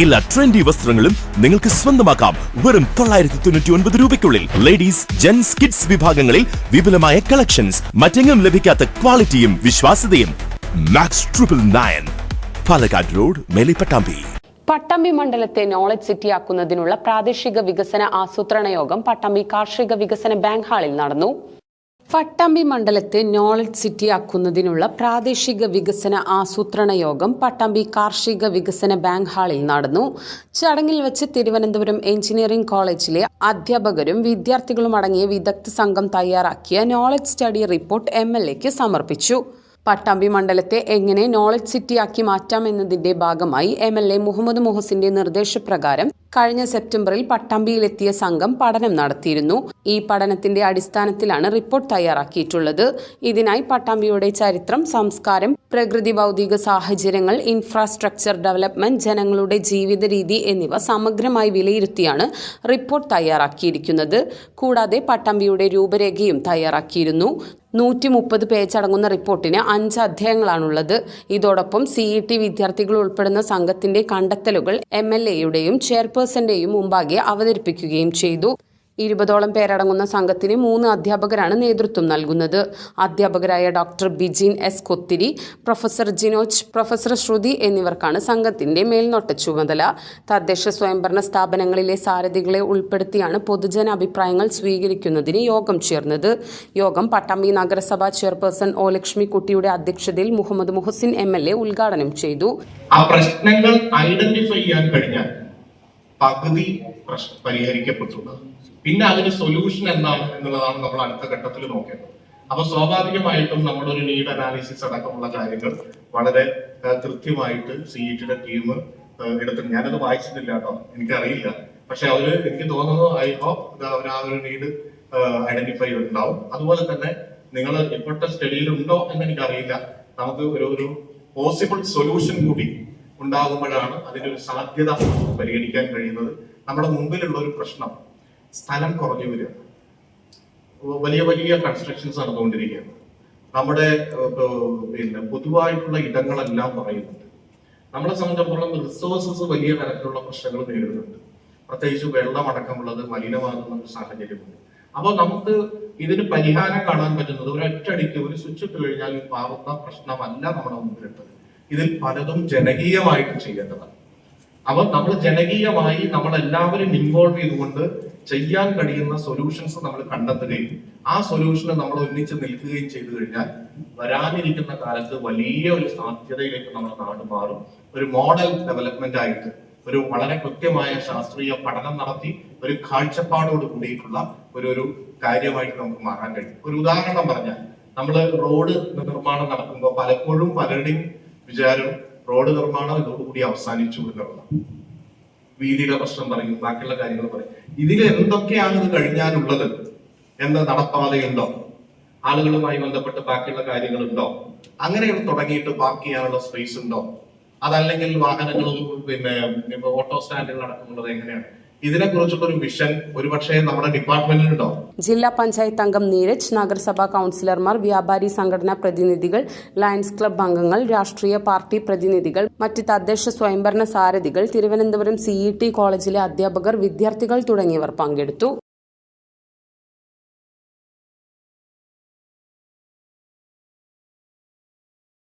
എല്ലാ ട്രെൻഡി വസ്ത്രങ്ങളും നിങ്ങൾക്ക് സ്വന്തമാക്കാം. വെറും തൊള്ളായിരത്തി തൊണ്ണൂറ്റി ഒൻപത് രൂപയ്ക്കുള്ളിൽ ലേഡീസ് ജെന്റ്സ് കിഡ്സ് വിഭാഗങ്ങളിൽ വിപുലമായ കളക്ഷൻസ് മറ്റെങ്ങും ലഭിക്കാത്ത ക്വാളിറ്റിയും വിശ്വാസ്യതയും. Max triple nine Palakkad road Melipattambi. Pattambi മണ്ഡലത്തെ നോളജ് സിറ്റിയാക്കുന്നതിനുള്ള പ്രാദേശിക വികസന ആസൂത്രണ യോഗം പട്ടമ്പി കാർഷിക വികസന ബാങ്ക് ഹാളിൽ നടന്നു. പട്ടാമ്പി മണ്ഡലത്തെ നോളജ് സിറ്റി ആക്കുന്നതിനുള്ള പ്രാദേശിക വികസന ആസൂത്രണ യോഗം പട്ടാമ്പി കാർഷിക വികസന ബാങ്ക് ഹാളിൽ നടന്നു. ചടങ്ങിൽ വെച്ച് തിരുവനന്തപുരം എഞ്ചിനീയറിംഗ് കോളേജിലെ അധ്യാപകരും വിദ്യാർത്ഥികളും അടങ്ങിയ വിദഗ്ധ സംഘം തയ്യാറാക്കിയ knowledge study report M L എക്ക് സമർപ്പിച്ചു. പട്ടാമ്പി മണ്ഡലത്തെ എങ്ങനെ നോളജ് സിറ്റിയാക്കി മാറ്റാമെന്നതിന്റെ ഭാഗമായി എം എൽ എ മുഹമ്മദ് മുഹസിന്റെ നിർദ്ദേശപ്രകാരം കഴിഞ്ഞ സെപ്റ്റംബറിൽ പട്ടാമ്പിയിലെത്തിയ സംഘം പഠനം നടത്തിയിരുന്നു. ഈ പഠനത്തിന്റെ അടിസ്ഥാനത്തിലാണ് റിപ്പോർട്ട് തയ്യാറാക്കിയിട്ടുള്ളത്. ഇതിനായി പട്ടാമ്പിയുടെ ചരിത്രം സംസ്കാരം പ്രകൃതി ഭൗതിക സാഹചര്യങ്ങൾ ഇൻഫ്രാസ്ട്രക്ചർ ഡെവലപ്മെന്റ് ജനങ്ങളുടെ ജീവിത രീതി എന്നിവ സമഗ്രമായി വിലയിരുത്തിയാണ് റിപ്പോർട്ട് തയ്യാറാക്കിയിരിക്കുന്നത്. കൂടാതെ പട്ടാമ്പിയുടെ രൂപരേഖയും തയ്യാറാക്കിയിരുന്നു. നൂറ്റി മുപ്പത് പേജ് അടങ്ങുന്ന റിപ്പോർട്ടിന് അഞ്ച് അധ്യായങ്ങളാണുള്ളത്. ഇതോടൊപ്പം സി ഇ ടി വിദ്യാർത്ഥികൾ ഉൾപ്പെടുന്ന സംഘത്തിന്റെ കണ്ടെത്തലുകൾ എം എൽ എയുടെയും ചെയർപേഴ്സന്റെയും മുമ്പാകെ അവതരിപ്പിക്കുകയും ചെയ്തു. ഇരുപതോളം പേരടങ്ങുന്ന സംഘത്തിന് മൂന്ന് അധ്യാപകരാണ് നേതൃത്വം നൽകുന്നത്. അധ്യാപകരായ doctor Bijin S Kothiri professor Jinoj professor Shruthi എന്നിവർക്കാണ് സംഘത്തിന്റെ മേൽനോട്ട ചുമതല. തദ്ദേശ സ്വയംഭരണ സ്ഥാപനങ്ങളിലെ സാരഥികളെ ഉൾപ്പെടുത്തിയാണ് പൊതുജന അഭിപ്രായങ്ങൾ സ്വീകരിക്കുന്നതിന് യോഗം ചേർന്നത്. യോഗം പട്ടാമ്പി നഗരസഭാ ചെയർപേഴ്സൺ ഒ ലക്ഷ്മിക്കുട്ടിയുടെ അധ്യക്ഷതയിൽ മുഹമ്മദ് മുഹസിൻ എം ഉദ്ഘാടനം ചെയ്തു. ആ പ്രശ്നങ്ങൾ ഐഡന്റിഫൈ ചെയ്യാൻ കഴിഞ്ഞാൽ പകുതി പ്രശ്നം പരിഹരിക്കപ്പെട്ടുള്ളത് പിന്നെ അതിന് സൊല്യൂഷൻ എന്താണ് എന്നുള്ളതാണ് നമ്മൾ അടുത്ത ഘട്ടത്തിൽ നോക്കേണ്ടത്. അപ്പൊ സ്വാഭാവികമായിട്ടും നമ്മുടെ ഒരു നീഡ് അനാലിസിസ് അടക്കമുള്ള കാര്യങ്ങൾ വളരെ കൃത്യമായിട്ട് സി ഇ ടിയുടെ ടീം എടുത്തിട്ട് ഞാനത് വായിച്ചിട്ടില്ല കേട്ടോ. എനിക്കറിയില്ല. പക്ഷെ അവർ എനിക്ക് തോന്നുന്നു ഐ ഹോപ്പ് അവർ ആ ഒരു നീഡ് ഐഡന്റിഫൈ ഉണ്ടാവും. അതുപോലെ തന്നെ നിങ്ങൾ ഇപ്പോഴത്തെ സ്റ്റഡിയിൽ ഉണ്ടോ എന്ന് എനിക്കറിയില്ല. നമുക്ക് ഒരു ഒരു പോസിബിൾ സൊല്യൂഷൻ കൂടി ഉണ്ടാകുമ്പോഴാണ് ഒരു സാധ്യത പരിഗണിക്കാൻ കഴിയുന്നത്. നമ്മുടെ മുമ്പിലുള്ള ഒരു പ്രശ്നം സ്ഥലം കുറഞ്ഞു വരിക. വലിയ വലിയ കൺസ്ട്രക്ഷൻസ് നടന്നുകൊണ്ടിരിക്കുകയാണ്. നമ്മുടെ പിന്നെ പൊതുവായിട്ടുള്ള ഇടങ്ങളെല്ലാം പറയുന്നുണ്ട്. നമ്മളെ സംബന്ധിച്ചിടത്തോളം റിസോഴ്സസ് വലിയ തരത്തിലുള്ള പ്രശ്നങ്ങൾ നേരിടുന്നുണ്ട്. പ്രത്യേകിച്ച് വെള്ളമടക്കമുള്ളത് മലിനമാകുന്ന ഒരു സാഹചര്യമുണ്ട്. അപ്പോൾ നമുക്ക് ഇതിന് പരിഹാരം കാണാൻ പറ്റുന്നത് ഒരൊറ്റടിക്ക് ഒരു സ്വിച്ച് ഇട്ട് കഴിഞ്ഞാൽ മാറുന്ന പ്രശ്നമല്ല നമ്മുടെ മുമ്പിലുള്ളത്. ഇതിൽ പലതും ജനകീയമായിട്ട് ചെയ്യേണ്ടതാണ്. അപ്പം നമ്മൾ ജനകീയമായി നമ്മൾ എല്ലാവരും ഇൻവോൾവ് ചെയ്തുകൊണ്ട് ചെയ്യാൻ കഴിയുന്ന സൊല്യൂഷൻസ് നമ്മൾ കണ്ടെത്തുകയും ആ സൊല്യൂഷന് നമ്മൾ ഒന്നിച്ച് നിൽക്കുകയും ചെയ്തു കഴിഞ്ഞാൽ വരാനിരിക്കുന്ന കാലത്ത് വലിയ ഒരു സാധ്യതയിലേക്ക് നമ്മുടെ നാട് മാറും. ഒരു മോഡൽ ഡെവലപ്മെന്റ് ആയിട്ട് ഒരു വളരെ കൃത്യമായ ശാസ്ത്രീയ പഠനം നടത്തി ഒരു കാഴ്ചപ്പാടോട് കൂടിയിട്ടുള്ള ഒരു ഒരു കാര്യമായിട്ട് നമുക്ക് മാറാൻ കഴിയും. ഒരു ഉദാഹരണം പറഞ്ഞാൽ നമ്മൾ റോഡ് നിർമ്മാണം നടക്കുമ്പോൾ പലപ്പോഴും പലരുടെയും വിചാരം റോഡ് നിർമ്മാണം ഇതോടുകൂടി അവസാനിച്ചു എന്നുള്ളതാണ്. വീതിയുടെ പ്രശ്നം പറയും ബാക്കിയുള്ള കാര്യങ്ങൾ പറയും. ഇതിൽ എന്തൊക്കെയാണ് ഇത് കഴിഞ്ഞാലുള്ളത്? എന്ന നടപ്പാതയുണ്ടോ? ആളുകളുമായി ബന്ധപ്പെട്ട് ബാക്കിയുള്ള കാര്യങ്ങളുണ്ടോ? അങ്ങനെ തുടങ്ങിയിട്ട് പാർക്ക് ചെയ്യാനുള്ള സ്പേസ് ഉണ്ടോ? അതല്ലെങ്കിൽ വാഹനങ്ങളും പിന്നെ ഓട്ടോ സ്റ്റാൻഡുകൾ അടക്കമുള്ളത് എങ്ങനെയാണ്? ഇതിനെ മിഷൻ ഒരുപക്ഷെ നമ്മുടെ ഡിപ്പാർട്ട്മെന്റിലുണ്ടോ ജില്ലാ പഞ്ചായത്ത് അംഗം നീരജ് നഗരസഭാ കൌൺസിലർമാർ വ്യാപാരി സംഘടനാ പ്രതിനിധികൾ ലയൺസ് ക്ലബ്ബ് അംഗങ്ങൾ രാഷ്ട്രീയ പാർട്ടി പ്രതിനിധികൾ മറ്റ് തദ്ദേശ സ്വയംഭരണ സാരഥികൾ തിരുവനന്തപുരം സിഇ ടി കോളേജിലെ അധ്യാപകർ വിദ്യാർത്ഥികൾ തുടങ്ങിയവർ പങ്കെടുത്തു.